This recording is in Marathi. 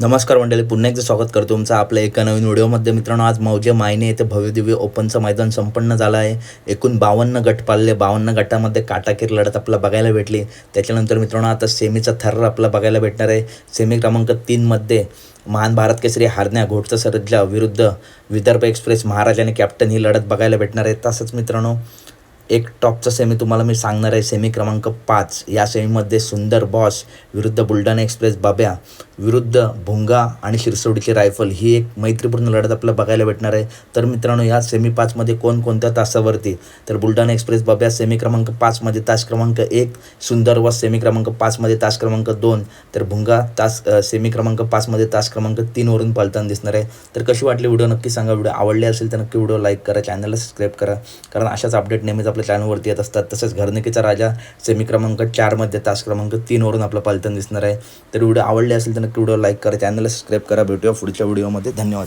नमस्कार मंडळी पुन्हा एकदा स्वागत करतो तुमचं आपल्या एका नवीन व्हिडिओमध्ये. मित्रांनो आज मौजे मायने येथे भव्यदिव्य ओपनचं मैदान संपन्न झालं आहे. एकूण बावन्न गट पाळले. बावन्न गटामध्ये काटाकीर लढत आपल्याला बघायला भेटली. त्याच्यानंतर मित्रांनो आता सेमीचा थर्र आपल्याला बघायला भेटणार आहे. सेमी क्रमांक तीनमध्ये महान भारत केसरी हारण्या घोटचा सरजला विरुद्ध विदर्भ एक्सप्रेस महाराज आणि कॅप्टन ही लढत बघायला भेटणार आहे. तसंच मित्रांनो एक टॉपचा सेमी तुम्हाला मी सांगणार आहे सेमी क्रमांक पाच. या सेमीमध्ये सुंदर बॉस विरुद्ध बुलढाणा एक्सप्रेस बाब्या विरुद्ध भुंगा आणि शिरसोडीची रायफल ही एक मैत्रीपूर्ण लढत आपल्याला बघायला भेटणार आहे. तर मित्रांनो या सेमी पाचमध्ये कोणकोणत्या तासावरती? तर बुलढाणा एक्सप्रेस बाब्या सेमी क्रमांक पाचमध्ये तास क्रमांक एक. सुंदर व सेमी क्रमांक पाचमध्ये तास क्रमांक दोन. तर भुंगा तास सेमी क्रमांक पाचमध्ये तास क्रमांक तीनवरून पळताना दिसणार आहे. तर कशी वाटली व्हिडिओ? नक्की सांगा. व्हिडिओ आवडले असेल तर नक्की व्हिडिओ लाईक करा चॅनलला सबस्क्राईब करा. कारण अशाच अपडेट नेहमीच आपल्या चॅनलवरती येत असतात. तसेच घरनिकीचा राजा सेमी क्रमांक चारमध्ये तास क्रमांक तीनवरून आपलं पालतन दिसणार आहे. तर व्हिडिओ आवडले असेल तर नक्की व्हिडिओ लाईक करा. चॅनलला सबस्क्राईब करा. भेटूया पुढच्या व्हिडिओमध्ये धन्यवाद.